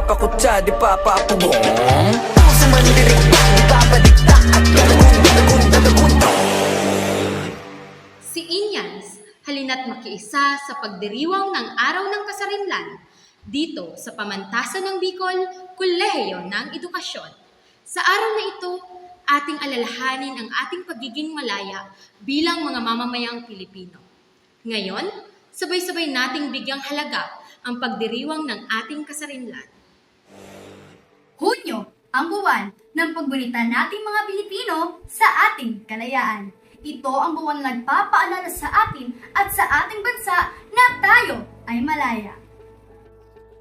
papakutsa, di papapugong Puso mandirigma, di papadikta At galagun, galagun, galagun Si Inyans, halina't makiisa sa pagdiriwang ng Araw ng Kasarinlan dito sa pamantasan ng Bicol, Kolehiyo ng Edukasyon. Sa araw na ito, ating alalahanin ang ating pagiging malaya bilang mga mamamayang Pilipino. Ngayon, sabay-sabay nating bigyang halaga ang pagdiriwang ng ating kasarinlan. Ang buwan ng pagbunita nating mga Pilipino sa ating kalayaan. Ito ang buwan na nagpapaalala sa atin at sa ating bansa na tayo ay malaya.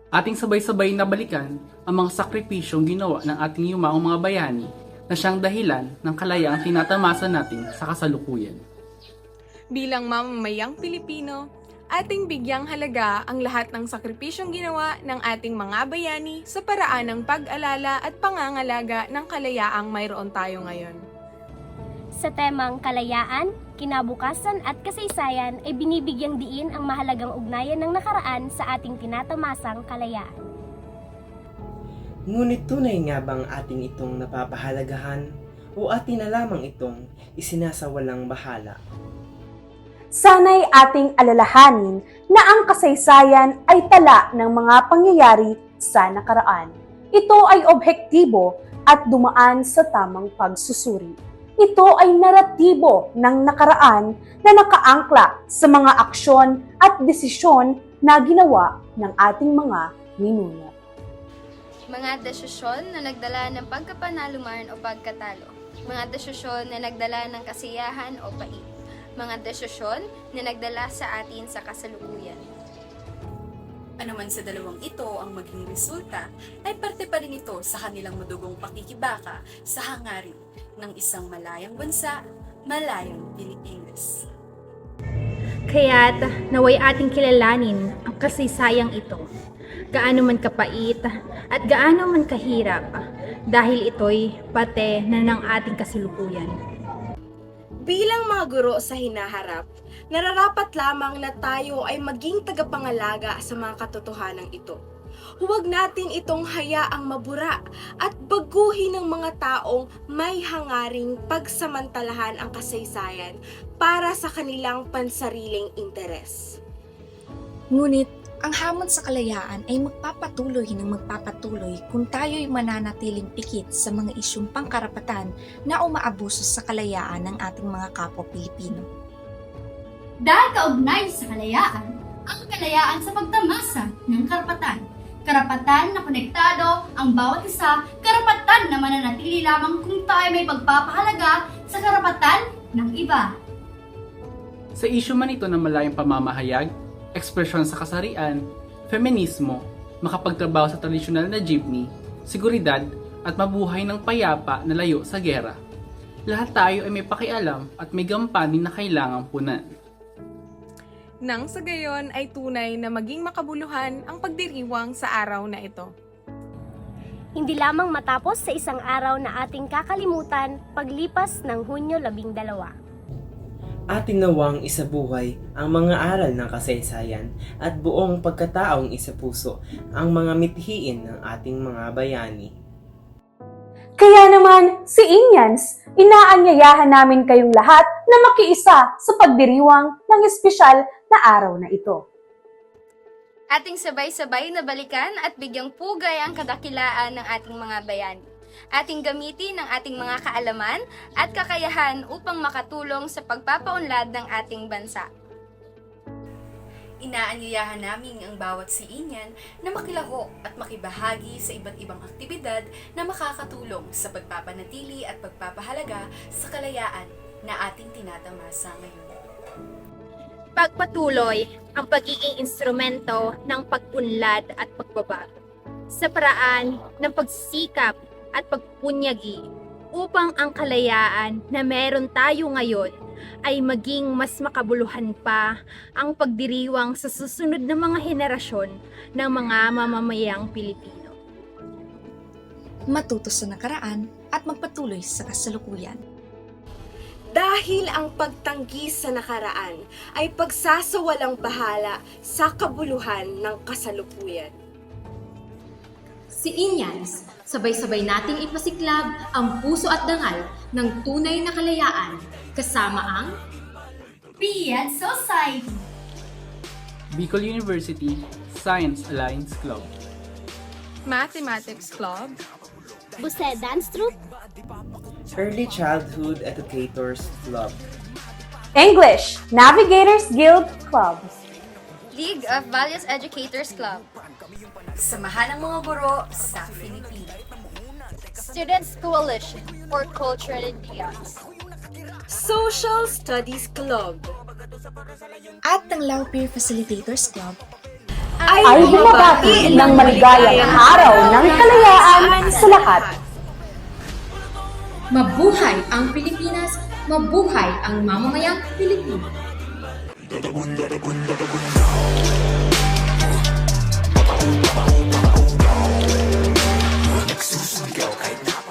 Ating sabay-sabay na balikan ang mga sakripisyong ginawa ng ating yumaong mga bayani na siyang dahilan ng kalayaang tinatamasa natin sa kasalukuyan. Bilang mamamayang Pilipino, ating bigyang halaga ang lahat ng sakripisyong ginawa ng ating mga bayani sa paraan ng pag-alala at pangangalaga ng kalayaang mayroon tayo ngayon. Sa temang kalayaan, kinabukasan at kasaysayan ay binibigyang diin ang mahalagang ugnayan ng nakaraan sa ating tinatamasang kalayaan. Ngunit tunay nga bang ating itong napapahalagahan o atin na lamang itong isinasawalang bahala? Sana'y ating alalahanin na ang kasaysayan ay tala ng mga pangyayari sa nakaraan. Ito ay objektibo at dumaan sa tamang pagsusuri. Ito ay naratibo ng nakaraan na nakaangkla sa mga aksyon at desisyon na ginawa ng ating mga ninuno. Mga desisyon na nagdala ng pagkapanalo man o pagkatalo. Mga desisyon na nagdala ng kasiyahan o pait. Mga desisyon na nagdala sa atin sa kasalukuyan. Ano man sa dalawang ito ang maging resulta, ay parte pa rin ito sa kanilang madugong pakikibaka sa hangarin ng isang malayang bansa, malayang Pilipinas. Kaya't naway ating kilalanin ang kasaysayang ito. Gaano man kapait at gaano man kahirap dahil ito'y pate na ng ating kasulukuyan. Bilang mga guro sa hinaharap, nararapat lamang na tayo ay maging tagapangalaga sa mga katotohanan ito. Huwag natin itong hayaang mabura at baguhin ng mga taong may hangaring pagsamantalahan ang kasaysayan para sa kanilang pansariling interes. Ngunit ang hamon sa kalayaan ay magpapatuloy ng magpapatuloy kung tayo'y mananatiling pikit sa mga isyong pangkarapatan na umaabuso sa kalayaan ng ating mga kapwa Pilipino. Dahil kaugnay sa kalayaan, ang kalayaan sa pagtamasa ng karapatan. Karapatan na konektado ang bawat isa, karapatan na mananatili lamang kung tayo may pagpapahalaga sa karapatan ng iba. Sa isyu man ito ng malayang pamamahayag, ekspresyon sa kasarian, feminismo, makapagtrabaho sa tradisyonal na jeepney, seguridad, at mabuhay ng payapa na layo sa gera. Lahat tayo ay may pakialam at may gampanin na kailangang punan. Nang sa gayon ay tunay na maging makabuluhan ang pagdiriwang sa araw na ito. Hindi lamang matapos sa isang araw na ating kakalimutan paglipas ng Hunyo 12. Atin nawang isabuhay ang mga aral ng kasaysayan at buong pagkataong isapuso ang mga mithiin ng ating mga bayani. Kaya naman, si Inyans, inaanyayahan namin kayong lahat na makiisa sa pagdiriwang ng espesyal na araw na ito. Ating sabay-sabay na balikan at bigyang pugay ang kadakilaan ng ating mga bayani. Ating gamitin ang ating mga kaalaman at kakayahan upang makatulong sa pagpapaunlad ng ating bansa. Inaanyayahan namin ang bawat siinyan na makilahok at makibahagi sa iba't ibang aktibidad na makakatulong sa pagpapanatili at pagpapahalaga sa kalayaan na ating tinatamasa ngayon. Pagpatuloy ang pagiging instrumento ng pagpunlad at pagbabago sa paraan ng pagsisikap at pagpunyagi upang ang kalayaan na meron tayo ngayon ay maging mas makabuluhan pa ang pagdiriwang sa susunod na mga henerasyon ng mga mamamayang Pilipino. Matuto sa nakaraan at magpatuloy sa kasalukuyan. Dahil ang pagtanggi sa nakaraan ay pagsasawalang bahala sa kabuluhan ng kasalukuyan. Si Inyans, sabay-sabay nating ipasiklab ang puso at dangal ng tunay na kalayaan kasama ang Piat Society. Bicol University Science Alliance Club. Mathematics Club, Buse Dance Troupe, Early Childhood Educators Club. English Navigators Guild Club. League of Values Educators Club. Samahan ng mga guro sa Filipino. Students Coalition for Culture and Chaos. Social Studies Club. At ang Lao Peer Facilitators Club Ay bumabati ng maligayang araw ng kalayaan sa lahat. Mabuhay ang Pilipinas, mabuhay ang mamamayang Pilipino. Nagsusungaw kahit napakalakas